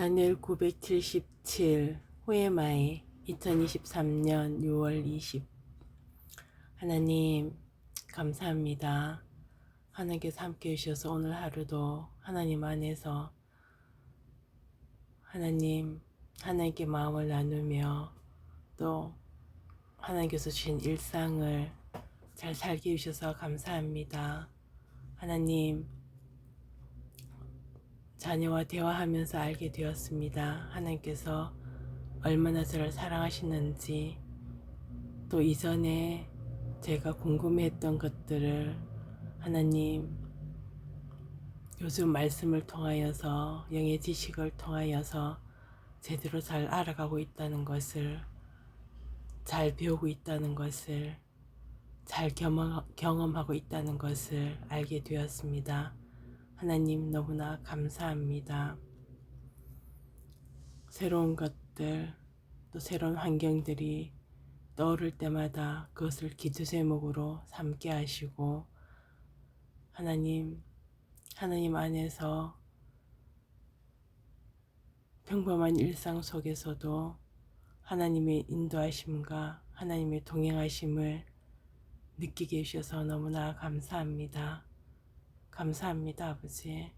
다니엘 977 후에마이 2023년 6월 20 하나님 감사합니다. 하나님께서 함께 해주셔서 오늘 하루도 하나님 안에서 하나님 하나님께 마음을 나누며 또 하나님께서 주신 일상을 잘 살게 해주셔서 감사합니다. 하나님 자녀와 대화하면서 알게 되었습니다. 하나님께서 얼마나 저를 사랑하시는지 또 이전에 제가 궁금해했던 것들을 하나님 요즘 말씀을 통하여서 영의 지식을 통하여서 제대로 잘 알아가고 있다는 것을 잘 배우고 있다는 것을 잘 경험, 경험하고 있다는 것을 알게 되었습니다. 하나님 너무나 감사합니다. 새로운 것들, 또 새로운 환경들이 떠오를 때마다 그것을 기도 제목으로 삼게 하시고, 하나님, 하나님 안에서 평범한 일상 속에서도 하나님의 인도하심과 하나님의 동행하심을 느끼게 해주셔서 너무나 감사합니다. 감사합니다, 아버지.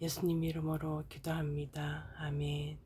예수님 이름으로 기도합니다. 아멘.